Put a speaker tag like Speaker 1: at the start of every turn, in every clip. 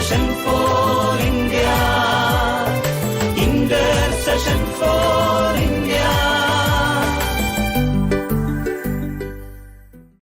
Speaker 1: Intercession for India. Intercession for India.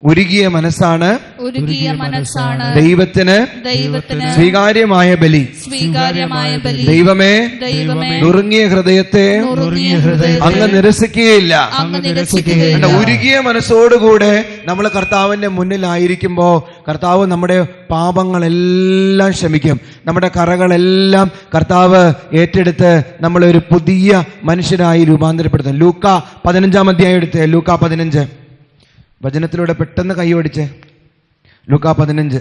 Speaker 2: ഉരുകിയ മനസ്സാണ്
Speaker 3: ഉരുകിയ മനസ്സാണ്
Speaker 2: ദൈവത്തിന്
Speaker 3: ദൈവത്തിന്
Speaker 2: സ്വീകാര്യമായ ബലി.
Speaker 3: സ്വീകാര്യമായ ബലി.
Speaker 2: ദൈവമേ
Speaker 3: ദൈവമേ
Speaker 2: നുറുങ്ങിയ ഹൃദയത്തെ
Speaker 3: നുറുങ്ങിയ ഹൃദയം
Speaker 2: അങ്ങ് നിരസിക്കുകയില്ല.
Speaker 3: അങ്ങ് നിരസിക്കുകയില്ല.
Speaker 2: ഉരുകിയ മനസ്സോടുകൂടെ നമ്മൾ കർത്താവിന്റെ മുന്നിലായിരിക്കുമ്പോ കർത്താവ് നമ്മുടെ പാപങ്ങളെല്ലാം ക്ഷമിക്കും. നമ്മുടെ കറകളെല്ലാം കർത്താവ് ഏറ്റെടുത്ത് നമ്മളെ ഒരു പുതിയ മനുഷ്യനായി രൂപാന്തരപ്പെടുത്തും ലൂക്ക പതിനഞ്ചാം അധ്യായം എടുത്ത്. ലൂക്ക പതിനഞ്ച്. വചനത്തിലൂടെ പെട്ടെന്ന് കൈയോടിച്ച് ലൂക്ക പതിനഞ്ച്.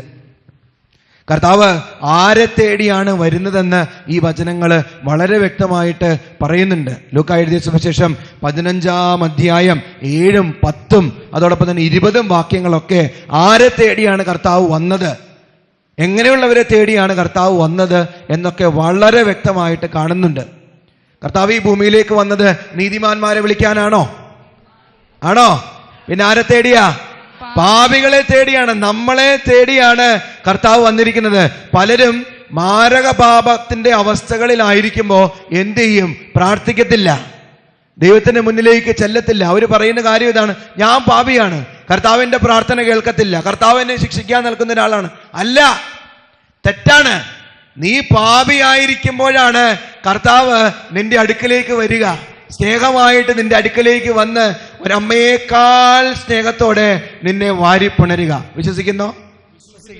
Speaker 2: കർത്താവ് ആരെ തേടിയാണ് വരുന്നതെന്ന് ഈ വചനങ്ങൾ വളരെ വ്യക്തമായിട്ട് പറയുന്നുണ്ട്. ലൂക്ക എഴുതിയ സുവിശേഷം പതിനഞ്ചാം അധ്യായം ഏഴും പത്തും അതോടൊപ്പം തന്നെ ഇരുപതും വാക്യങ്ങളൊക്കെ ആരെ തേടിയാണ് കർത്താവ് വന്നത്? എങ്ങനെയുള്ളവരെ തേടിയാണ് കർത്താവ് വന്നത് എന്നൊക്കെ വളരെ വ്യക്തമായിട്ട് കാണുന്നുണ്ട്. കർത്താവ് ഈ ഭൂമിയിലേക്ക് വന്നത് നീതിമാന്മാരെ വിളിക്കാനാണോ? ആണോ? പിന്നെ ആരെ തേടിയാ? പാപികളെ തേടിയാണ് നമ്മളെ തേടിയാണ് കർത്താവ് വന്നിരിക്കുന്നത്. പലരും മാരക പാപത്തിന്റെ അവസ്ഥകളിലായിരിക്കുമ്പോൾ എന്ത് ചെയ്യും? പ്രാർത്ഥിക്കത്തില്ല. ദൈവത്തിന്റെ മുന്നിലേക്ക് ചെല്ലത്തില്ല. അവർ പറയുന്ന കാര്യം ഇതാണ്. ഞാൻ പാപിയാണ്. കർത്താവിന്റെ പ്രാർത്ഥന കേൾക്കത്തില്ല. കർത്താവ് എന്നെ ശിക്ഷിക്കാൻ നിൽക്കുന്ന ഒരാളാണ്. അല്ല തെറ്റാണ്. നീ പാപിയായിരിക്കുമ്പോഴാണ് കർത്താവ് നിന്റെ അടുക്കിലേക്ക് വരിക. സ്നേഹമായിട്ട് നിന്റെ അടുക്കലേക്ക് വന്ന് ഒരമ്മയേക്കാൾ സ്നേഹത്തോടെ നിന്നെ വാരിപ്പുണരുക വിശ്വസിക്കുന്നോ?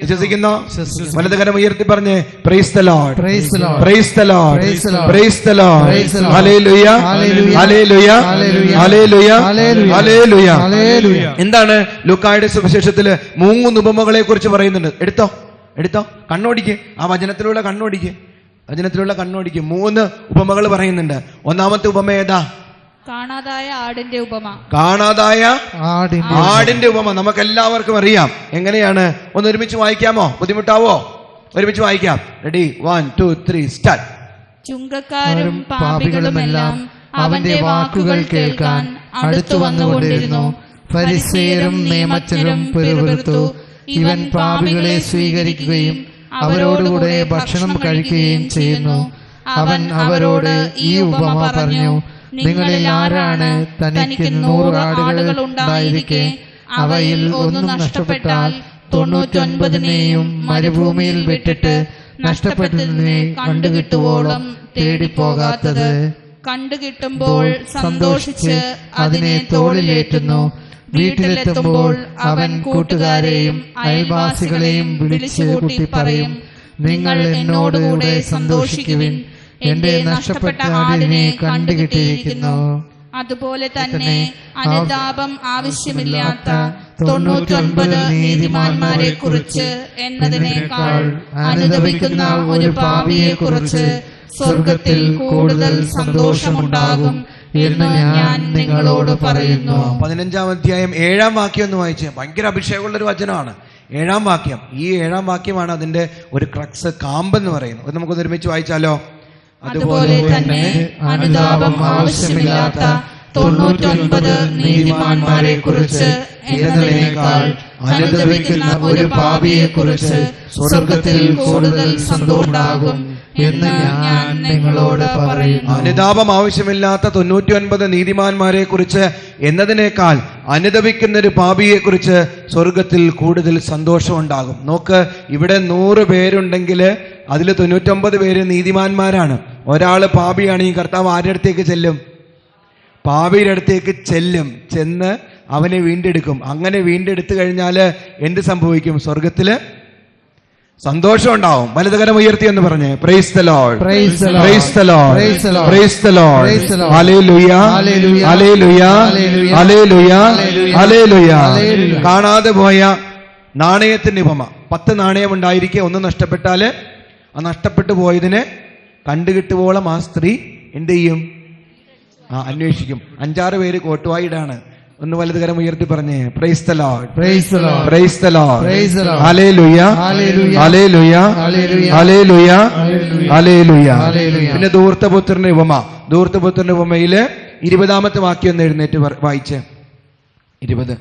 Speaker 2: വിശ്വസിക്കുന്നോ? വലതുകരം ഉയർത്തി പറഞ്ഞ് praise the Lord. Praise the Lord praise the Lord. Hallelujah. Hallelujah. Hallelujah hallelujah എന്താണ് ലുക്കായുടെ സുവിശേഷത്തിൽ മൂന്ന് ഉപമകളെ കുറിച്ച് പറയുന്നുണ്ട്? എടുത്തോ? എടുത്തോ? കണ്ണോടിക്ക്. ആ വചനത്തിലുള്ള കണ്ണോടിക്ക്. വചനത്തിലുള്ള കണ്ണോടിക്കും മൂന്ന് ഉപമകൾ പറയുന്നുണ്ട്. ഒന്നാമത്തെ ഉപമ ഏതാ?
Speaker 3: കാണാതായ ആടിന്റെ ഉപമ.
Speaker 2: കാണാതായ
Speaker 4: ആടിന്റെ
Speaker 2: ഉപമ. നമുക്ക് എല്ലാവർക്കും അറിയാം. എങ്ങനെയാണ്? ഒന്ന് ഒരുമിച്ച് വായിക്കാമോ? ബുദ്ധിമുട്ടാവോ? ഒരുമിച്ച് വായിക്കാം. Ready one two three start
Speaker 3: ചുങ്കക്കാരും പാപികളും എല്ലാം അവന്റെ വാക്കുകൾ കേൾക്കാൻ അടുത്തു വന്നുകൊണ്ടിരുന്നു.
Speaker 4: പരിസേരും നിയമത്തിലും പിറുപിറുത്തു. ഇവൻ പാപികളെ സ്വീകരിക്കുകയും അവരോടുകൂടെ ഭക്ഷണം കഴിക്കുകയും ചെയ്യുന്നു. അവൻ അവരോട് ഈ ഉപമ പറഞ്ഞു നിങ്ങളിൽ ആരാണ് തനിക്ക് നൂറ് ആടുകൾ ഉണ്ടായിരിക്കെ? അവയിൽ ഒന്നും നഷ്ടപ്പെട്ടാൽ തൊണ്ണൂറ്റൊൻപതിനെയും മരുഭൂമിയിൽ വിട്ടിട്ട് നഷ്ടപ്പെട്ടതിനെ കണ്ടുകിട്ടുവോളം തേടിപ്പോകാത്തത്.
Speaker 3: കണ്ടുകിട്ടുമ്പോൾ സന്തോഷിച്ച് അതിനെ
Speaker 4: തോളിലേറ്റുന്നു. വീട്ടിലെത്തുമ്പോൾ അവൻ കൂട്ടുകാരെയും അയൽവാസികളെയും വിളിച്ചു കൂട്ടി പറയും നിങ്ങൾ എന്നോടുകൂടെ സന്തോഷിക്കുവിൻ. എന്റെ നഷ്ടപ്പെട്ട ആടിനെ കണ്ടുകിട്ടിയിരിക്കുന്നു.
Speaker 3: അതുപോലെ തന്നെ അനുതാപം ആവശ്യമില്ലാത്ത തൊണ്ണൂറ്റൊൻപത് നീതിമാന്മാരെ കുറിച്ച് എന്നതിനേക്കാൾ അനുദപിക്കുന്ന ഒരു പാപിയെ കുറിച്ച് സ്വർഗത്തിൽ കൂടുതൽ സന്തോഷമുണ്ടാകും. എന്ന് ഞാൻ നിങ്ങളോട് പറയുന്നു.
Speaker 2: പതിനഞ്ചാം അധ്യായം ഏഴാം വാക്യം എന്ന് വായിച്ച്. ഭയങ്കര അഭിഷേകമുള്ള ഒരു വചനമാണ്. ഏഴാം വാക്യം. ഈ ഏഴാം വാക്യമാണ് അതിന്റെ ഒരു ക്രക്സ് കാമ്പെന്ന് പറയുന്നത്. അത് നമുക്കൊന്ന് ഒരുമിച്ച് വായിച്ചാലോ?
Speaker 3: അതുപോലെ തന്നെ അനുതാപം ആവശ്യമില്ലാത്ത തൊണ്ണൂറ്റൊൻപത് നീതിമാന്മാരെ കുറിച്ച് എന്നതിനേക്കാൾ അനുദപിക്കുന്ന ഒരു പാപിയെ കുറിച്ച് സ്വർഗത്തിൽ കൂടുതൽ സന്തോഷമുണ്ടാകും. എന്ന് ഞാൻ നിങ്ങളോട് പറയും
Speaker 2: അനുതാപം ആവശ്യമില്ലാത്ത തൊണ്ണൂറ്റി ഒൻപത് നീതിമാന്മാരെ കുറിച്ച് എന്നതിനേക്കാൾ അനുദപിക്കുന്ന ഒരു പാപിയെ കുറിച്ച് സ്വർഗത്തിൽ കൂടുതൽ സന്തോഷമുണ്ടാകും. നോക്ക് ഇവിടെ നൂറ് പേരുണ്ടെങ്കിൽ അതിൽ തൊണ്ണൂറ്റൊമ്പത് പേര് നീതിമാന്മാരാണ്. ഒരാൾ പാപിയാണ് ഈ കർത്താവ് ആരുടെ അടുത്തേക്ക് ചെല്ലും? പാപിയുടെ അടുത്തേക്ക് ചെല്ലും. ചെന്ന് അവനെ വീണ്ടെടുക്കും. അങ്ങനെ വീണ്ടെടുത്തു കഴിഞ്ഞാൽ എന്ത് സംഭവിക്കും? സ്വർഗത്തിൽ സന്തോഷം ഉണ്ടാവും വലതുകരം ഉയർത്തി എന്ന് പറഞ്ഞ്. Praise the. Praise the. Praise the. കാണാതെ പോയ നാണയത്തിന്റെ ഉപമ. പത്ത് നാണയം ഉണ്ടായിരിക്കെ ഒന്ന് നഷ്ടപ്പെട്ടാൽ ആ നഷ്ടപ്പെട്ടു പോയതിന് കണ്ടുകിട്ടുവോളം ആ സ്ത്രീ എന്ത് ചെയ്യും ആ അന്വേഷിക്കും. അഞ്ചാറ് പേര് കോട്ടുവായിടാണ്. ഒന്ന് വലതുകരം ഉയർത്തി പറഞ്ഞേ. Praise the Lord
Speaker 4: praise Lord
Speaker 2: praise the Lord
Speaker 4: praise Lord
Speaker 2: hallelujah
Speaker 4: Hallelujah.
Speaker 2: Hallelujah
Speaker 4: Hallelujah.
Speaker 2: Hallelujah
Speaker 4: Hallelujah.
Speaker 2: Hallelujah പിന്നെ ദൂർത്തപുത്രന്റെ ഉപമ. ദൂർത്തപുത്രന്റെ ഉപമയിൽ ഇരുപതാമത്തെ വാക്യം ഒന്ന് എഴുന്നേറ്റ് വായിച്ച്. ഇരുപത്.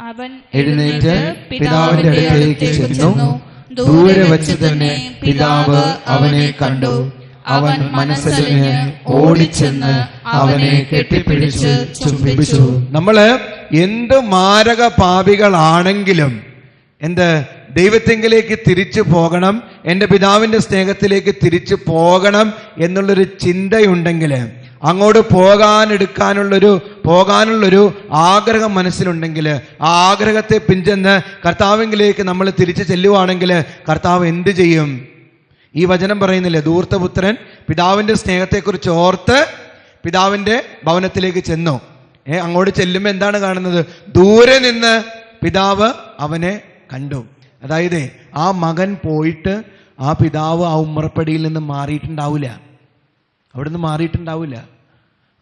Speaker 3: അവൻ
Speaker 2: എഴുന്നേറ്റ്
Speaker 3: എഴുന്നേറ്റ് പിതാവിന്റെ അടുത്തേക്ക് ചെന്നു. ദൂരെ വെച്ച് തന്നെ പിതാവ് അവനെ കണ്ടു. അവൻ മനസ്സലിഞ്ഞ് ഓടിച്ചെന്ന് അവനെ കെട്ടിപ്പിടിച്ച് ചുംബിച്ചു.
Speaker 2: നമ്മൾ എന്ത് മാരക പാപികളാണെങ്കിലും എന്ത് ദൈവത്തെങ്കിലേക്ക് തിരിച്ചു പോകണം എന്റെ പിതാവിന്റെ സ്നേഹത്തിലേക്ക് തിരിച്ചു പോകണം എന്നുള്ളൊരു ചിന്തയുണ്ടെങ്കിൽ അങ്ങോട്ട് പോകാനെടുക്കാനുള്ളൊരു പോകാനുള്ളൊരു ആഗ്രഹം മനസ്സിലുണ്ടെങ്കിൽ ആ ആഗ്രഹത്തെ പിഞ്ചെന്ന് കർത്താവിങ്കിലേക്ക് നമ്മൾ തിരിച്ചു ചെല്ലുവാണെങ്കിൽ കർത്താവ് എന്ത് ചെയ്യും? ഈ വചനം പറയുന്നില്ലേ? ധൂർത്തപുത്രൻ പിതാവിന്റെ സ്നേഹത്തെക്കുറിച്ച് ഓർത്ത് പിതാവിന്റെ ഭവനത്തിലേക്ക് ചെന്നു. ഏ അങ്ങോട്ട് ചെല്ലുമ്പോൾ എന്താണ് കാണുന്നത്? ദൂരെ നിന്ന് പിതാവ് അവനെ കണ്ടു. അതായത് ആ മകൻ പോയിട്ട് ആ പിതാവ് ആ ഉമ്മറപ്പടിയിൽ നിന്ന് മാറിയിട്ടുണ്ടാവില്ല. അവിടെ നിന്ന് മാറിയിട്ടുണ്ടാവില്ല.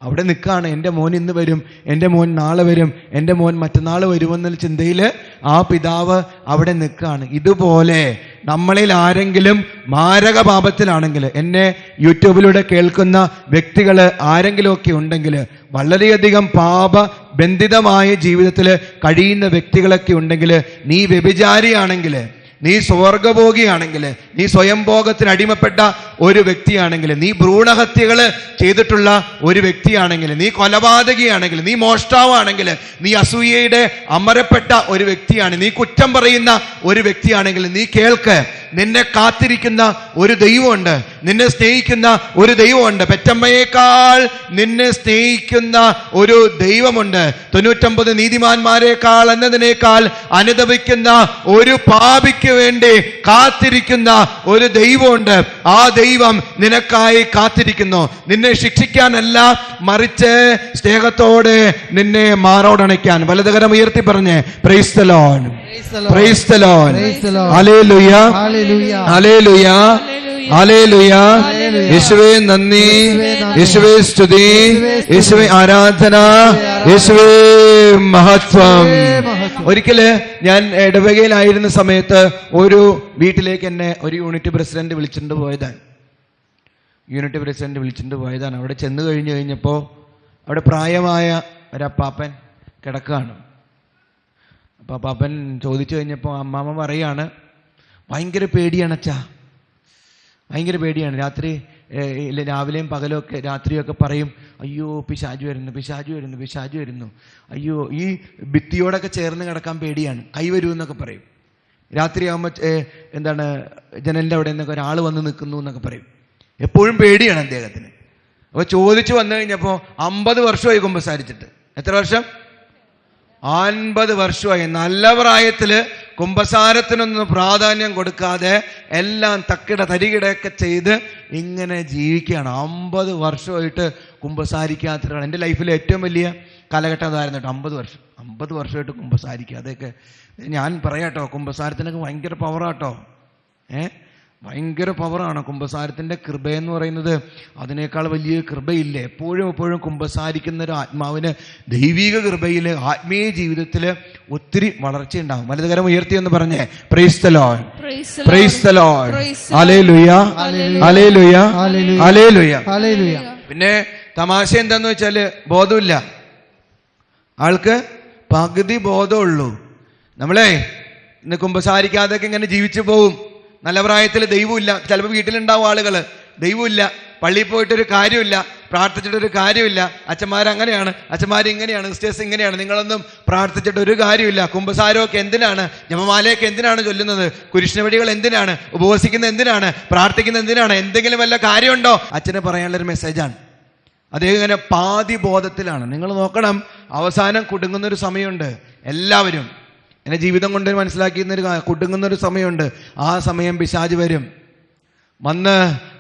Speaker 2: അവിടെ നിൽക്കുകയാണ്. എന്റെ മോൻ ഇന്ന് വരും. എന്റെ മോൻ നാളെ വരും. എന്റെ മോൻ മറ്റന്നാൾ വരുമെന്നുള്ള ചിന്തയിൽ ആ പിതാവ് അവിടെ നിൽക്കുകയാണ്. ഇതുപോലെ നമ്മളിൽ ആരെങ്കിലും മാരക പാപത്തിലാണെങ്കിൽ എന്നെ യൂട്യൂബിലൂടെ കേൾക്കുന്ന വ്യക്തികൾ ആരെങ്കിലുമൊക്കെ ഉണ്ടെങ്കിൽ വളരെയധികം പാപ ബന്ധിതമായ ജീവിതത്തിൽ കഴിയുന്ന വ്യക്തികളൊക്കെ ഉണ്ടെങ്കിൽ നീ വ്യഭിചാരിയാണെങ്കിൽ നീ സ്വർഗഭോഗിയാണെങ്കിൽ നീ സ്വയം സ്വയംഭോഗത്തിന് അടിമപ്പെട്ട ഒരു വ്യക്തിയാണെങ്കിൽ നീ ഭ്രൂണഹത്യകൾ ചെയ്തിട്ടുള്ള ഒരു വ്യക്തിയാണെങ്കിൽ നീ കൊലപാതകിയാണെങ്കിൽ നീ മോഷ്ടാവാണെങ്കിൽ നീ അസൂയയുടെ അമരപ്പെട്ട ഒരു വ്യക്തിയാണ് നീ കുറ്റം പറയുന്ന ഒരു വ്യക്തിയാണെങ്കിൽ നീ കേൾക്ക് നിന്നെ കാത്തിരിക്കുന്ന ഒരു ദൈവമുണ്ട്. നിന്നെ സ്നേഹിക്കുന്ന ഒരു ദൈവമുണ്ട്. പെറ്റമ്മയേക്കാൾ നിന്നെ സ്നേഹിക്കുന്ന ഒരു ദൈവമുണ്ട്. തൊണ്ണൂറ്റമ്പത് നീതിമാന്മാരെക്കാൾ എന്നതിനേക്കാൾ അനുദപിക്കുന്ന ഒരു പാപിക്ക് വേണ്ടി കാത്തിരിക്കുന്ന ഒരു ദൈവമുണ്ട്. ആ ദൈവം നിനക്കായി കാത്തിരിക്കുന്നു. നിന്നെ ശിക്ഷിക്കാനല്ല മറിച്ച് സ്നേഹത്തോടെ നിന്നെ മാറോടണയ്ക്കാൻ വലതുകരം ഉയർത്തി പറഞ്ഞ് പ്രൈസ്തലോൺ പ്രൈസ്തലോൺ
Speaker 4: അലേ the
Speaker 2: യേശുവേ നന്ദി. യേശുവേ സ്തുതി. യേശുവേ ആരാധന. യേശുവേ മഹത്വം. ഒരിക്കൽ ഞാൻ ഇടവകയിലായിരുന്ന സമയത്ത് ഒരു വീട്ടിലേക്ക് എന്നെ ഒരു യൂണിറ്റ് പ്രസിഡന്റ് വിളിച്ചിട്ട് പോയതാണ്. യൂണിറ്റ് പ്രസിഡന്റ് വിളിച്ചിട്ട് പോയതാണ്. അവിടെ ചെന്ന് കഴിഞ്ഞു കഴിഞ്ഞപ്പോൾ അവിടെ പ്രായമായ ഒരപ്പാപ്പൻ കിടക്കുകയാണ്. അപ്പോൾ അപ്പാപ്പൻ ചോദിച്ചു കഴിഞ്ഞപ്പോൾ അമ്മാമ്മ പറയാണ് ഭയങ്കര പേടിയാണ് അച്ഛാ. ഭയങ്കര പേടിയാണ്. രാത്രി ഇല്ല രാവിലെയും പകലൊക്കെ രാത്രിയൊക്കെ പറയും അയ്യോ പിശാജു വരുന്നു പിശാജു വരുന്നു പിശാജു വരുന്നു. അയ്യോ ഈ ഭിത്തിയോടൊക്കെ ചേർന്ന് കിടക്കാൻ പേടിയാണ്. കൈ വരൂ എന്നൊക്കെ പറയും രാത്രിയാകുമ്പോൾ എന്താണ് ജനലിന്റെ അവിടെ നിന്നൊക്കെ ഒരാൾ വന്ന് നിൽക്കുന്നു എന്നൊക്കെ പറയും. എപ്പോഴും പേടിയാണ് അദ്ദേഹത്തിന്. അപ്പോൾ ചോദിച്ചു വന്നു കഴിഞ്ഞപ്പോൾ അമ്പത് വർഷമായി കുമ്പസാരിച്ചിട്ട്. എത്ര വർഷം? അൻപത് വർഷമായി. നല്ല പ്രായത്തിൽ കുംഭസാരത്തിനൊന്നും പ്രാധാന്യം കൊടുക്കാതെ എല്ലാം തക്കിട തരികിടയൊക്കെ ചെയ്ത് ഇങ്ങനെ ജീവിക്കുകയാണ്. അമ്പത് വർഷമായിട്ട് കുംഭസാരിക്കാത്തൊരാൾ എന്റെ ലൈഫിലെ ഏറ്റവും വലിയ കാലഘട്ടം അതായിരുന്നു കേട്ടോ അമ്പത് വർഷം. അമ്പത് വർഷമായിട്ട് കുംഭസാരിക്കുക. അതൊക്കെ ഞാൻ പറയാട്ടോ കുംഭസാരത്തിനൊക്കെ ഭയങ്കര പവറാട്ടോ ഏ? ഭയങ്കര പവറാണ് കുംഭസാരത്തിന്റെ കൃപയെന്ന് പറയുന്നത് അതിനേക്കാൾ വലിയ കൃപയില്ല. എപ്പോഴും എപ്പോഴും കുംഭസാരിക്കുന്ന ഒരു ആത്മാവിന് ദൈവിക കൃപയിൽ ആത്മീയ ജീവിതത്തിൽ ഒത്തിരി വളർച്ച വളർച്ചയുണ്ടാകും വലതുകരം ഉയർത്തി എന്ന് പറഞ്ഞേ പ്രൈസ് പ്രൈസ്തലോ ലോർഡ്
Speaker 3: ലുയ അലേ
Speaker 2: പ്രൈസ് അലേ
Speaker 4: Hallelujah.
Speaker 2: പിന്നെ തമാശ എന്താന്ന് വെച്ചാൽ ബോധമില്ല. ആൾക്ക് പകുതി ബോധമുള്ളൂ. നമ്മളെ ഇന്ന് കുമ്പസാരിക്കാതൊക്കെ ഇങ്ങനെ ജീവിച്ചു പോവും. നല്ല പ്രായത്തിൽ ദൈവമില്ല. ചിലപ്പോൾ വീട്ടിലുണ്ടാവും ആളുകൾ ദൈവമില്ല. പള്ളിയിൽ പോയിട്ടൊരു കാര്യമില്ല. പ്രാർത്ഥിച്ചിട്ടൊരു കാര്യമില്ല. അച്ഛന്മാർ ഇങ്ങനെയാണ്. സിസ്റ്റേഴ്സ് ഇങ്ങനെയാണ്. നിങ്ങളൊന്നും പ്രാർത്ഥിച്ചിട്ട് ഒരു കാര്യമില്ല. കുംഭസാരമൊക്കെ എന്തിനാണ്? ജമമാലയൊക്കെ എന്തിനാണ് ചൊല്ലുന്നത്? കുരിശുവടികൾ എന്തിനാണ്? ഉപവസിക്കുന്നത് എന്തിനാണ്? പ്രാർത്ഥിക്കുന്നത് എന്തിനാണ്? എന്തെങ്കിലും വല്ല കാര്യമുണ്ടോ? അച്ഛന് പറയാനുള്ളൊരു മെസ്സേജാണ്. അദ്ദേഹം ഇങ്ങനെ പാതി ബോധത്തിലാണ് നിങ്ങൾ നോക്കണം. അവസാനം കുടുങ്ങുന്നൊരു സമയമുണ്ട്. എല്ലാവരും എന്നെ ജീവിതം കൊണ്ട് കുടുങ്ങുന്ന ഒരു സമയമുണ്ട് ആ സമയം പിശാജ് വരും വന്ന്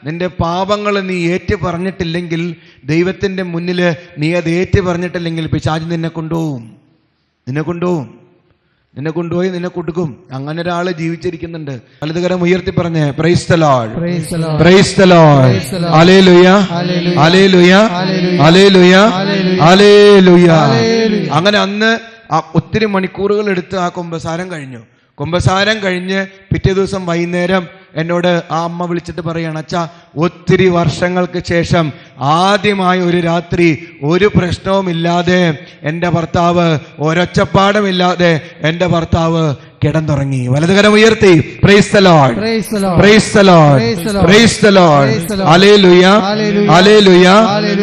Speaker 2: നിന്റെ പാപങ്ങൾ നീ ഏറ്റു പറഞ്ഞിട്ടില്ലെങ്കിൽ ദൈവത്തിന്റെ മുന്നിൽ നീ അത് ഏറ്റു പറഞ്ഞിട്ടില്ലെങ്കിൽ പിശാജ് നിന്നെ കൊണ്ടുപോകും നിന്നെ കൊണ്ടുപോകും നിന്നെ കൊണ്ടുപോയി നിന്നെ കൊടുക്കും അങ്ങനെ ഒരാൾ ജീവിച്ചിരിക്കുന്നുണ്ട് വലതുകരം ഉയർത്തി പറഞ്ഞേ പ്രൈസ്. അങ്ങനെ അന്ന് ആ ഒത്തിരി മണിക്കൂറുകൾ എടുത്ത് ആ കുമ്പസാരം കഴിഞ്ഞു. കുമ്പസാരം കഴിഞ്ഞ് പിറ്റേ ദിവസം വൈകുന്നേരം എന്നോട് ആ അമ്മ വിളിച്ചിട്ട് പറയാണ് അച്ഛാ ഒത്തിരി വർഷങ്ങൾക്ക് ശേഷം ആദ്യമായി ഒരു രാത്രി ഒരു പ്രശ്നവുമില്ലാതെ എന്റെ ഭർത്താവ് ഒരൊച്ചപ്പാടുമില്ലാതെ എന്റെ ഭർത്താവ് കിടന്നുറങ്ങി. വലതുകരം ഉയർത്തി.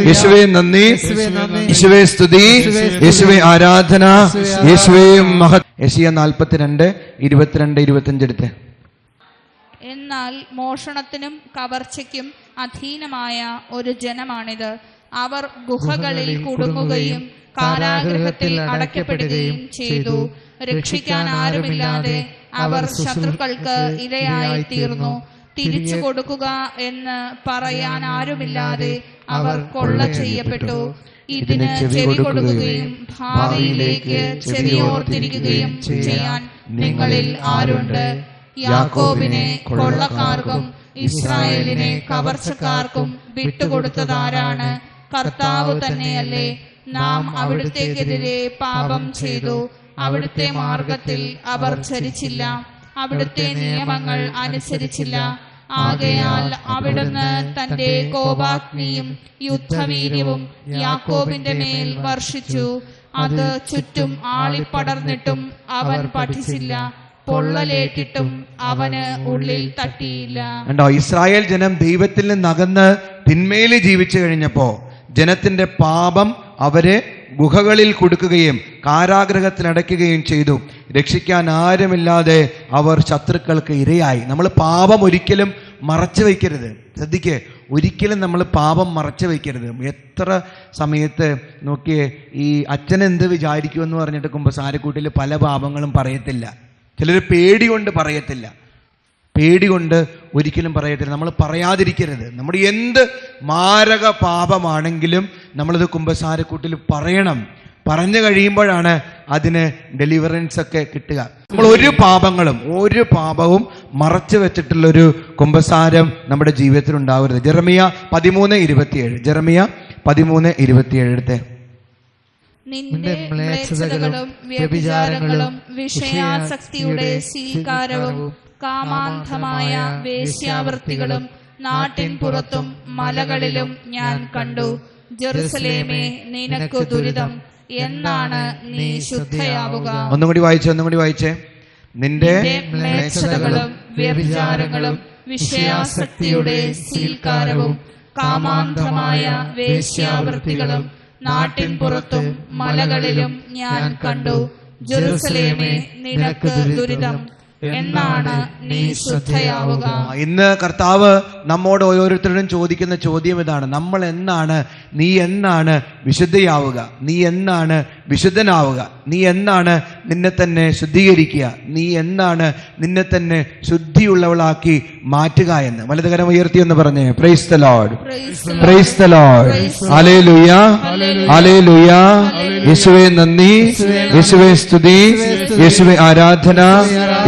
Speaker 2: യേശുവേ നന്ദി.
Speaker 4: യേശുവേ
Speaker 2: സ്തുതി.
Speaker 4: യേശുവേ
Speaker 2: ആരാധന.
Speaker 4: യേശുവേ
Speaker 2: മഹ മഹത് യേശിയ നാൽപ്പത്തിരണ്ട് ഇരുപത്തിരണ്ട് ഇരുപത്തിയഞ്ച് എടുത്ത്.
Speaker 5: എന്നാൽ മോഷണത്തിനും കവർച്ചയ്ക്കും അധീനമായ ഒരു ജനമാണിത്. അവർ ഗുഹകളിൽ കുടുങ്ങുകയും കാരാഗ്രഹത്തിൽ അടയ്ക്കപ്പെടുകയും ചെയ്തു. രക്ഷിക്കാൻ ആരുമില്ലാതെ അവർ ശത്രുക്കൾക്ക് ഇരയായി തീർന്നു തിരിച്ചു കൊടുക്കുക എന്ന് പറയാൻ ആരുമില്ലാതെ അവർ കൊള്ള ചെയ്യപ്പെട്ടു. ഇതിന് ചെവി കൊടുക്കുകയും ഭാവിയിലേക്ക് ചെവിയോർത്തിരിക്കുകയും ചെയ്യാൻ നിങ്ങളിൽ ആരുണ്ട്? യാക്കോബിനെ കൊള്ളക്കാർക്കും ഇസ്രായേലിനെ കവർച്ചക്കാർക്കും വിട്ടുകൊടുത്തതാരാണ്? കർത്താവ് തന്നെയല്ലേ. നാം അവിടുത്തേക്കെതിരെ പാപം ചെയ്തു. അവിടുത്തെ മാർഗത്തിൽ അവർ ചരിച്ചില്ല. അവിടുത്തെ നിയമങ്ങൾ അനുസരിച്ചില്ല. ആകയാൽ അവിടുന്ന് തന്റെ കോപാഗ്നിയും യുദ്ധവീര്യവും യാക്കോബിന്റെ മേൽ വർഷിച്ചു. അത് ചുറ്റും ആളിപ്പടർന്നിട്ടും അവൻ പഠിച്ചില്ല. പൊള്ളലേറ്റിട്ടും അവന് ഉള്ളിൽ തട്ടിയില്ല.
Speaker 2: കണ്ടോ ഇസ്രായേൽ ജനം ദൈവത്തിൽ നിന്ന് അകന്ന് തിന്മയിൽ ജീവിച്ചു കഴിഞ്ഞപ്പോ ജനത്തിന്റെ പാപം അവരെ ഗുഹകളിൽ കൊടുക്കുകയും കാരാഗ്രഹത്തിൽ അടയ്ക്കുകയും ചെയ്തു. രക്ഷിക്കാൻ ആരുമില്ലാതെ അവർ ശത്രുക്കൾക്ക് ഇരയായി. നമ്മൾ പാപം ഒരിക്കലും മറച്ചു വയ്ക്കരുത്. ശ്രദ്ധിക്കേ ഒരിക്കലും നമ്മൾ പാപം മറച്ചു വയ്ക്കരുത്. എത്ര സമയത്ത് നോക്കിയേ ഈ അച്ഛൻ എന്ത് വിചാരിക്കുമെന്ന് പറഞ്ഞിട്ട് കുമ്പസാരക്കൂട്ടിൽ പല പാപങ്ങളും പറയത്തില്ല. ചിലർ പേടി കൊണ്ട് പറയത്തില്ല. പേടി കൊണ്ട് ഒരിക്കലും പറയത്തില്ല. നമ്മൾ പറയാതിരിക്കരുത്. നമ്മുടെ എന്ത് മാരക പാപമാണെങ്കിലും നമ്മളത് കുംഭസാരക്കൂട്ടിൽ പറയണം. പറഞ്ഞു കഴിയുമ്പോഴാണ് അതിന് ഡെലിവറൻസ് ഒക്കെ കിട്ടുക. നമ്മൾ ഒരു പാപങ്ങളും ഒരു പാപവും മറച്ചു വെച്ചിട്ടുള്ളൊരു കുംഭസാരം നമ്മുടെ ജീവിതത്തിൽ ഉണ്ടാവരുത്. ജെറമിയ പതിമൂന്ന് ഇരുപത്തിയേഴ്. ജെറമിയ പതിമൂന്ന് ഇരുപത്തിയേഴ്. എടുത്തേ
Speaker 5: നിന്റെ മ്ലേച്ഛതകളും വ്യഭിചാരങ്ങളും വിഷയാസക്തിയുടെ സ്വീകാരവും കാമാന്ധമായ വേശ്യാവൃത്തികളും നാട്ടിൻ പുറത്തും മലകളിലും ഞാൻ കണ്ടു. ജെറുസലേമേ നിനക്ക് ദുരിതം. എന്നാണ് നീ ശുദ്ധയാവുക.
Speaker 2: ഒന്നും കൂടി വായിച്ചേ ഒന്നും കൂടി വായിച്ചേ. നിന്റെ
Speaker 5: മ്ലേച്ഛതകളും വ്യഭിചാരങ്ങളും വിഷയാസക്തിയുടെ സീൽക്കാരവും കാമാന്ധമായ വേശ്യാവൃത്തികളും നാട്ടിൻ പുറത്തും മലകളിലും ഞാൻ കണ്ടു. ജെറുസലേമേ നിനക്ക് ദുരിതം. എന്നാണ് നീ
Speaker 2: ശ്രദ്ധയാവുക ഇന്ന് കർത്താവ് നമ്മോട് ഓരോരുത്തരോടും ചോദിക്കുന്ന ചോദ്യം ഇതാണ്. നമ്മൾ എന്നാണ് നീ എന്നാണ് വിശുദ്ധയാവുക. നീ എന്നാണ് വിശുദ്ധനാവുക. നീ എന്നാണ് നിന്നെ തന്നെ ശുദ്ധീകരിക്കുക. നീ എന്നാണ് നിന്നെ തന്നെ ശുദ്ധിയുള്ളവളാക്കി മാറ്റുക എന്ന്. വലതുകരം ഉയർത്തി എന്ന് പറഞ്ഞേ praise the Lord
Speaker 5: praise the
Speaker 2: praise the Lord അലേ hallelujah യേശുവേ നന്ദി. യേശുവേ സ്തുതി. യേശുവേ ആരാധന.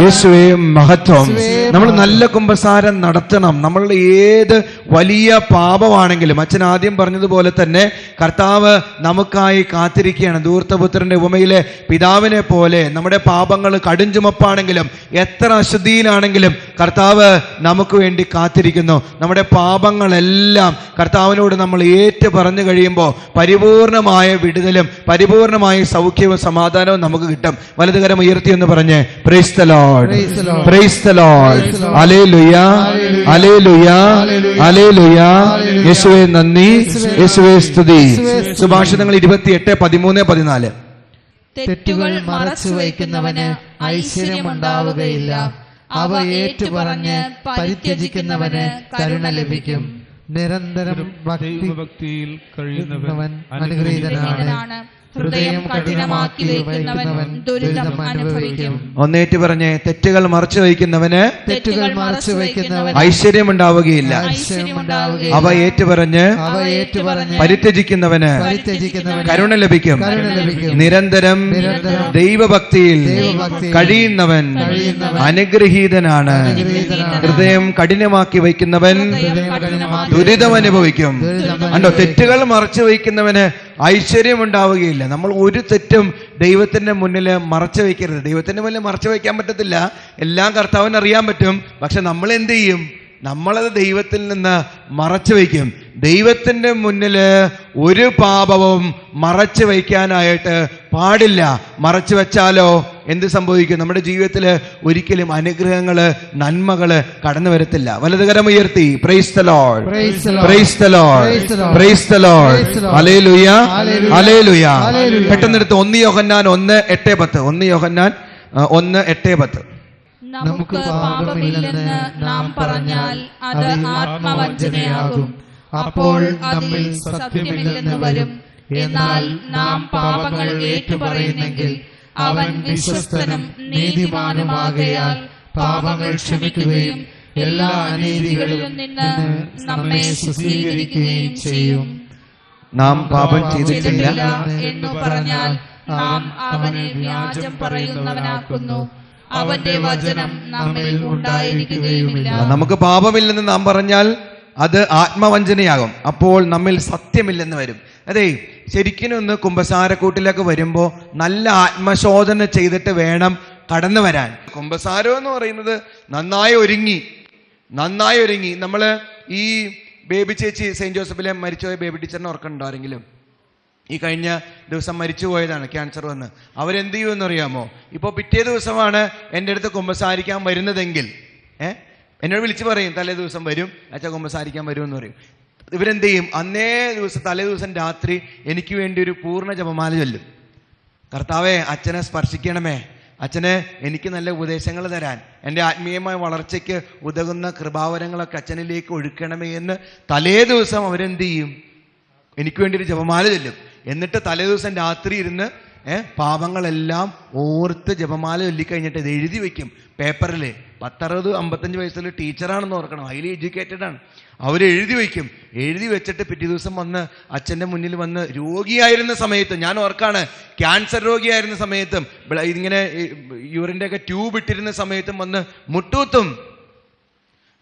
Speaker 2: യേശുവേ മഹത്വം. നമ്മൾ നല്ല കുംഭസാരം നടത്തണം. നമ്മളുടെ ഏത് വലിയ പാപമാണെങ്കിലും അച്ഛൻ ആദ്യം പറഞ്ഞതുപോലെ തന്നെ കർത്താവ് നമുക്കായി കാത്തിരിക്കുകയാണ്. ധൂർത്തപുത്രന്റെ ഉപമയിലെ പിതാവിനെ പോലെ നമ്മുടെ പാപങ്ങൾ കടുംചുമപ്പാണെങ്കിലും എത്ര അശുദ്ധിയിലാണെങ്കിലും കർത്താവ് നമുക്ക് വേണ്ടി കാത്തിരിക്കുന്നു. നമ്മുടെ പാപങ്ങളെല്ലാം കർത്താവിനോട് നമ്മൾ ഏറ്റു പറഞ്ഞു കഴിയുമ്പോൾ പരിപൂർണമായ വിടുതലും പരിപൂർണമായ സൗഖ്യവും സമാധാനവും നമുക്ക് കിട്ടും. വലതുകരം ഉയർത്തി എന്ന് പറഞ്ഞ് ലോർഡ്
Speaker 4: ലുയാ അലേ ലുയാ
Speaker 2: പ്രൈസ് ദ യേശുവേ നന്ദി. യേശുവേ സ്തുതി. സുഭാഷിതങ്ങൾ ഇരുപത്തിയെട്ട് പതിമൂന്ന് പതിനാല്.
Speaker 5: തെറ്റുകൾ മറച്ചു വയ്ക്കുന്നവന് ഐശ്വര്യമുണ്ടാവുകയില്ല. അവ ഏറ്റുപറഞ്ഞ് പരിത്യജിക്കുന്നവന് കരുണ ലഭിക്കും.
Speaker 4: നിരന്തരം
Speaker 6: ഭക്തിയിൽ കഴിയുന്നവൻ
Speaker 5: അനുഗ്രഹീതനാണ്. ഹൃദയം കഠിനമാക്കി വയ്ക്കുന്നവൻ ദുരിതം അനുഭവിക്കും.
Speaker 2: ഒന്നേറ്റ് പറഞ്ഞ് തെറ്റുകൾ മറച്ചു വയ്ക്കുന്നവന്
Speaker 5: തെറ്റുകൾ മറച്ചു വയ്ക്കുന്നവൻ
Speaker 2: ഐശ്വര്യം
Speaker 5: ഉണ്ടാവുകയില്ല
Speaker 2: അവ ഏറ്റുപറഞ്ഞ്
Speaker 4: അവ ഏറ്റുപറഞ്ഞ്
Speaker 2: പരിത്യജിക്കുന്നവന്
Speaker 4: പരിത്യജിക്കുന്നവന്
Speaker 2: കരുണ ലഭിക്കും.
Speaker 4: കരുണ ലഭിക്കും.
Speaker 2: നിരന്തരം ദൈവഭക്തിയിൽ കഴിയുന്നവൻ അനുഗ്രഹീതനാണ്. ഹൃദയം കഠിനമാക്കി വയ്ക്കുന്നവൻ ദുരിതം അനുഭവിക്കും അണ്ടോ തെറ്റുകൾ മറച്ചു വയ്ക്കുന്നവന് ഐശ്വര്യം ഉണ്ടാവുകയില്ല നമ്മൾ ഒരു തെറ്റും ദൈവത്തിന്റെ മുന്നിൽ മറച്ചു വയ്ക്കരുത്. ദൈവത്തിന്റെ മുന്നിൽ മറച്ചു വയ്ക്കാൻ പറ്റത്തില്ല. എല്ലാം കർത്താവിന് അറിയാൻ പറ്റും. പക്ഷെ നമ്മൾ എന്ത് ചെയ്യും? നമ്മളത് ദൈവത്തിൽ നിന്ന് മറച്ചു വയ്ക്കും. ദൈവത്തിന്റെ മുന്നിൽ ഒരു പാപവും മറച്ചു വയ്ക്കാനായിട്ട് പാടില്ല. മറച്ചു വെച്ചാലോ? എന്ത് സംഭവിക്കും? നമ്മുടെ ജീവിതത്തിൽ ഒരിക്കലും അനുഗ്രഹങ്ങൾ നന്മകൾ കടന്നു വരത്തില്ല. വലതുകരം ഉയർത്തി. Price
Speaker 4: Lord.
Speaker 2: Price
Speaker 4: Lord.
Speaker 2: Price. Hallelujah
Speaker 4: Hallelujah.
Speaker 2: Hallelujah പെട്ടെന്നെടുത്ത് ഒന്ന് യോഹന്നാൻ ഒന്ന് എട്ട് പത്ത്. ഒന്ന് യോഹന്നാൻ ഒന്ന് എട്ട് പത്ത്.
Speaker 5: നമുക്ക് പാപമില്ലെന്ന് നാം പറഞ്ഞാൽ അത് ആത്മവഞ്ചനയാകും. അപ്പോൾ നമ്മിൽ സത്യമില്ലെന്ന് വരും. എന്നാൽ നാം പാപങ്ങൾ ഏറ്റുപറയുന്നെങ്കിൽ അവൻ വിശ്വസ്തനും നീതിമാനുമാകയാൽ പാപങ്ങൾ ക്ഷമിക്കുകയും എല്ലാ അനീതികളും നിന്ന് നമ്മെ ശുദ്ധീകരിക്കുകയും ചെയ്യും.
Speaker 2: നാം പാപം ചെയ്തിട്ടില്ല
Speaker 5: എന്ന് പറഞ്ഞാൽ നാം അവനെ വ്യാജം പറയുന്നവനാക്കുന്നു. അവന്റെ വചനം നമ്മിൽ ഉണ്ടായിരിക്കുകയുമില്ല.
Speaker 2: നമുക്ക് പാപമില്ലെന്ന് നാം പറഞ്ഞാൽ അത് ആത്മവഞ്ചനയാകും. അപ്പോൾ നമ്മിൽ സത്യമില്ലെന്ന് വരും. അതെ ശരിക്കും ഒന്ന് കുംഭസാരക്കൂട്ടിലേക്ക് വരുമ്പോൾ നല്ല ആത്മശോധന ചെയ്തിട്ട് വേണം കടന്നു വരാൻ. കുംഭസാരം എന്ന് പറയുന്നത് നന്നായി ഒരുങ്ങി നന്നായി ഒരുങ്ങി. നമ്മൾ ഈ ബേബി ചേച്ചി സെയിന്റ് ജോസഫിലെ മരിച്ചുപോയ ബേബി ടീച്ചറിനെ ഓർക്കുന്നുണ്ടോ ആരെങ്കിലും? ഈ കഴിഞ്ഞ ദിവസം മരിച്ചു പോയതാണ് ക്യാൻസർ വന്ന്. അവരെന്ത് ചെയ്യുമെന്ന് അറിയാമോ? ഇപ്പോൾ പിറ്റേ ദിവസമാണ് എന്റെ അടുത്ത് കുമ്പസാരിക്കാൻ വരുന്നതെങ്കിൽ ഏഹ് എന്നോട് വിളിച്ച് പറയും തലേ ദിവസം വരും അച്ഛൻ കുമ്പസാരിക്കാൻ വരുമെന്ന് പറയും. ഇവരെന്ത് ചെയ്യും? അന്നേ ദിവസം തലേ ദിവസം രാത്രി എനിക്ക് വേണ്ടി ഒരു പൂർണ ജപമാല ചൊല്ലും. കർത്താവെ അച്ഛനെ സ്പർശിക്കണമേ. അച്ഛന് എനിക്ക് നല്ല ഉപദേശങ്ങൾ തരാൻ. എന്റെ ആത്മീയമായ വളർച്ചയ്ക്ക് ഉതകുന്ന കൃപാവരങ്ങളൊക്കെ അച്ഛനിലേക്ക് ഒഴുക്കണമേ എന്ന് തലേ ദിവസം അവരെന്ത് ചെയ്യും? എനിക്ക് വേണ്ടി ഒരു ജപമാല ചൊല്ലും. എന്നിട്ട് തലേ ദിവസം രാത്രി ഇരുന്ന് പാപങ്ങളെല്ലാം ഓർത്ത് ജപമാല ചൊല്ലിക്കഴിഞ്ഞിട്ട് ഇത് എഴുതി വെക്കും. പേപ്പറിൽ പത്തറുപത് അമ്പത്തഞ്ച് വയസ്സിൽ ടീച്ചറാണെന്ന് ഓർക്കണം. ഹൈലി എഡ്യൂക്കേറ്റഡ് ആണ്. അവർ എഴുതി വയ്ക്കും. എഴുതി വെച്ചിട്ട് പിറ്റേ ദിവസം വന്ന് അച്ഛന്റെ മുന്നിൽ വന്ന് രോഗിയായിരുന്ന സമയത്ത് ഞാൻ ഓർക്കാണ് ക്യാൻസർ രോഗിയായിരുന്ന സമയത്തും ഇതിങ്ങനെ യൂറിന്റെ ഒക്കെ ട്യൂബ് ഇട്ടിരുന്ന സമയത്തും വന്ന് മുട്ടുകുത്തും.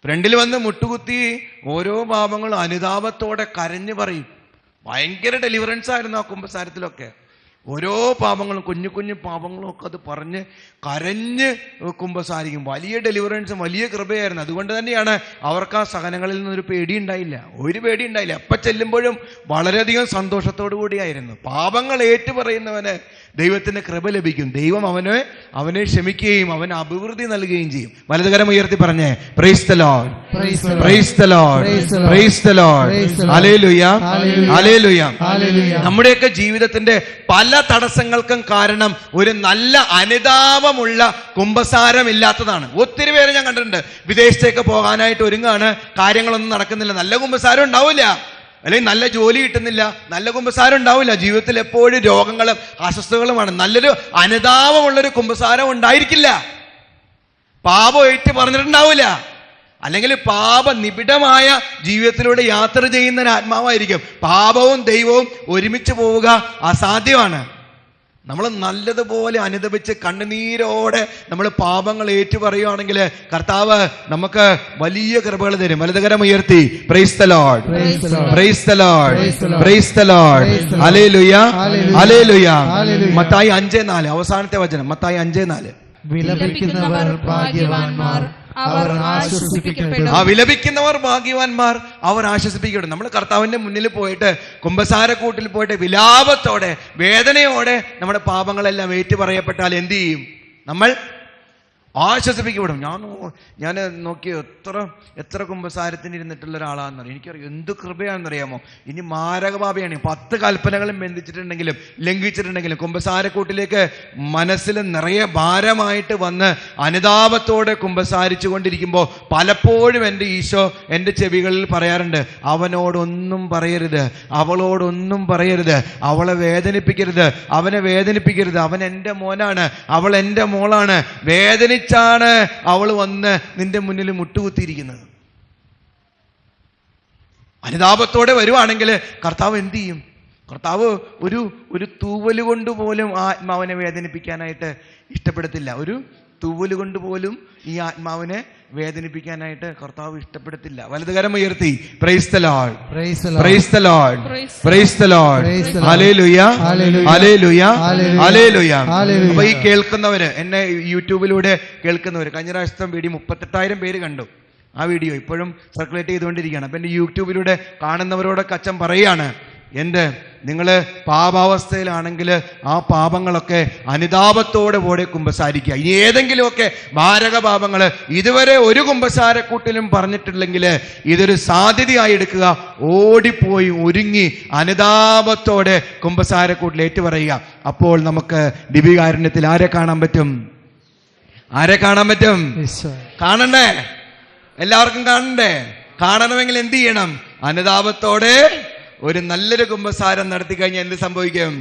Speaker 2: ഫ്രണ്ടിൽ വന്ന് മുട്ടുകുത്തി ഓരോ പാപങ്ങളും അനുതാപത്തോടെ കരഞ്ഞു പറയും. ഭയങ്കര ഡെലിവറൻസ് ആയിരുന്നു ആ കുംഭസാരത്തിലൊക്കെ ഓരോ പാപങ്ങളും കുഞ്ഞു കുഞ്ഞു പാപങ്ങളും ഒക്കെ അത് പറഞ്ഞ് കരഞ്ഞ് കുംഭസാരിക്കും വലിയ ഡെലിവറൻസും വലിയ കൃപയായിരുന്നു. അതുകൊണ്ട് തന്നെയാണ് അവർക്ക് ആ സഹനങ്ങളിൽ നിന്നൊരു പേടി ഉണ്ടായില്ല. ഒരു പേടി ഉണ്ടായില്ല. എപ്പം ചെല്ലുമ്പോഴും വളരെയധികം സന്തോഷത്തോടു കൂടിയായിരുന്നു പാപങ്ങൾ ഏറ്റുപറയുന്നവന് ദൈവത്തിന്റെ കൃപ ലഭിക്കും. ദൈവം അവനെ അവനെ ക്ഷമിക്കുകയും അവന് അഭിവൃദ്ധി നൽകുകയും ചെയ്യും. വലതുകരം ഉയർത്തി പറഞ്ഞേ praise the. Praise the. Praise the നമ്മുടെയൊക്കെ ജീവിതത്തിന്റെ പല തടസ്സങ്ങൾക്കും കാരണം ഒരു നല്ല അനുതാപമുള്ള കുംഭസാരമില്ലാത്തതാണ് ഒത്തിരി പേര് ഞാൻ കണ്ടിട്ടുണ്ട്. വിദേശത്തേക്ക് പോകാനായിട്ട് ഒരുങ്ങാണ്. കാര്യങ്ങളൊന്നും നടക്കുന്നില്ല. നല്ല കുംഭസാരം ഉണ്ടാവില്ല. അല്ലെങ്കിൽ നല്ല ജോലി കിട്ടുന്നില്ല നല്ല കുമ്പസാരം ഉണ്ടാവില്ല. ജീവിതത്തിൽ എപ്പോഴും രോഗങ്ങളും അസ്വസ്ഥതകളുമാണ്. നല്ലൊരു അനുതാപമുള്ളൊരു കുമ്പസാരം ഉണ്ടായിരിക്കില്ല. പാപം ഏറ്റു പറഞ്ഞിട്ടുണ്ടാവില്ല. അല്ലെങ്കിൽ പാപ നിബിഡമായ ജീവിതത്തിലൂടെ യാത്ര ചെയ്യുന്ന ഒരു ആത്മാവായിരിക്കും. പാപവും ദൈവവും ഒരുമിച്ച് പോവുക അസാധ്യമാണ്. നമ്മൾ നല്ലതുപോലെ അനുദപിച്ച് കണ്ണുനീരോടെ നമ്മൾ പാപങ്ങൾ ഏറ്റുപറയുകയാണെങ്കിൽ കർത്താവ് നമുക്ക് വലിയ കൃപകൾ തരും. വലതുകരം ഉയർത്തി price
Speaker 4: Lord.
Speaker 2: Price
Speaker 4: Lord.
Speaker 2: Price
Speaker 4: Lord.
Speaker 2: Hallelujah
Speaker 4: Hallelujah.
Speaker 2: Hallelujah
Speaker 4: Hallelujah.
Speaker 2: Mathai അഞ്ചേ നാല്. അവസാനത്തെ വചനം. മത്തായി അഞ്ചേ നാല്.
Speaker 4: വിലപിക്കുന്നവർ ഭാഗ്യവാന്മാർ. അവർ ആശ്വസിപ്പിക്കപ്പെടും.
Speaker 2: ആ വിലപിക്കുന്നവർ ഭാഗ്യവാന്മാർ അവർ ആശ്വസിപ്പിക്കപ്പെടും. നമ്മൾ കർത്താവിന്റെ മുന്നിൽ പോയിട്ട് കുംഭസാരക്കൂട്ടിൽ പോയിട്ട് വിലാപത്തോടെ വേദനയോടെ നമ്മുടെ പാപങ്ങളെല്ലാം ഏറ്റുപറയപ്പെട്ടാൽ എന്ത് ചെയ്യും? നമ്മൾ ആശ്വസിപ്പിക്കപ്പെടും. ഞാൻ ഞാൻ നോക്കി എത്ര എത്ര കുംഭസാരത്തിന് ഇരുന്നിട്ടുള്ള ഒരാളാണെന്നറിയാം എനിക്കറിയാം എന്ത് കൃപയാണെന്നറിയാമോ? ഇനി മാരകപാപയാണ്. പത്ത് കൽപ്പനകളും ബന്ധിച്ചിട്ടുണ്ടെങ്കിലും ലംഘിച്ചിട്ടുണ്ടെങ്കിലും കുംഭസാരക്കൂട്ടിലേക്ക് മനസ്സിൽ നിറയെ ഭാരമായിട്ട് വന്ന് അനുതാപത്തോടെ കുംഭസാരിച്ചു കൊണ്ടിരിക്കുമ്പോൾ പലപ്പോഴും എന്റെ ഈശോ എന്റെ ചെവികളിൽ പറയാറുണ്ട് അവനോടൊന്നും പറയരുത് അവളോടൊന്നും പറയരുത് അവളെ വേദനിപ്പിക്കരുത് അവനെ വേദനിപ്പിക്കരുത് അവൻ എന്റെ മോനാണ് അവൾ എന്റെ മോളാണ് വേദനിച്ചാണ് അവൾ വന്ന് നിന്റെ മുന്നിൽ മുട്ടുകുത്തിയിരിക്കുന്നത്. അനുതാപത്തോടെ വരുവാണെങ്കിൽ കർത്താവ് എന്തു ചെയ്യും? കർത്താവ് ഒരു ഒരു തൂവൽ കൊണ്ട് പോലും ആത്മാവിനെ വേദനിപ്പിക്കാനായിട്ട് ഇഷ്ടപ്പെടത്തില്ല. ഒരു തൂവൽ കൊണ്ട് പോലും ഈ ആത്മാവിനെ വേദനിപ്പിക്കാനായിട്ട് കർത്താവ് ഇഷ്ടപ്പെടത്തില്ല. ഉയർത്തി.
Speaker 4: Hallelujah.
Speaker 2: Hallelujah
Speaker 4: Hallelujah.
Speaker 2: അപ്പൊ ഈ കേൾക്കുന്നവര് എന്നെ യൂട്യൂബിലൂടെ കേൾക്കുന്നവര് കഴിഞ്ഞ പ്രാവശ്യത്തെ വീഡിയോ മുപ്പത്തെട്ടായിരം പേര് കണ്ടു. ആ വീഡിയോ ഇപ്പോഴും സർക്കുലേറ്റ് ചെയ്തുകൊണ്ടിരിക്കുകയാണ്. അപ്പൊ എന്റെ യൂട്യൂബിലൂടെ കാണുന്നവരോടൊക്കെ അച്ഛൻ പറയുകയാണ് എന്റെ നിങ്ങൾ പാപാവസ്ഥയിലാണെങ്കിൽ ആ പാപങ്ങളൊക്കെ അനുതാപത്തോടെ കൂടെ കുമ്പസാരിക്കുക. ഇനി ഏതെങ്കിലുമൊക്കെ മാരക പാപങ്ങൾ ഇതുവരെ ഒരു കുമ്പസാരക്കൂട്ടിലും പറഞ്ഞിട്ടില്ലെങ്കിൽ ഇതൊരു സാധ്യതയായി എടുക്കുക. ഓടിപ്പോയി ഒരുങ്ങി അനുതാപത്തോടെ കുമ്പസാരക്കൂട്ടിൽ ഏറ്റുപറയുക. അപ്പോൾ നമുക്ക് ലിപികാരുണ്യത്തിൽ ആരെ കാണാൻ പറ്റും? ആരെ കാണാൻ പറ്റും? കാണണ്ടേ? എല്ലാവർക്കും കാണണ്ടേ? കാണണമെങ്കിൽ എന്ത് ചെയ്യണം? അനുതാപത്തോടെ ഒരു നല്ലൊരു കുമ്പസാരം നടത്തി കഴിഞ്ഞാൽ എന്ത് സംഭവിക്കും?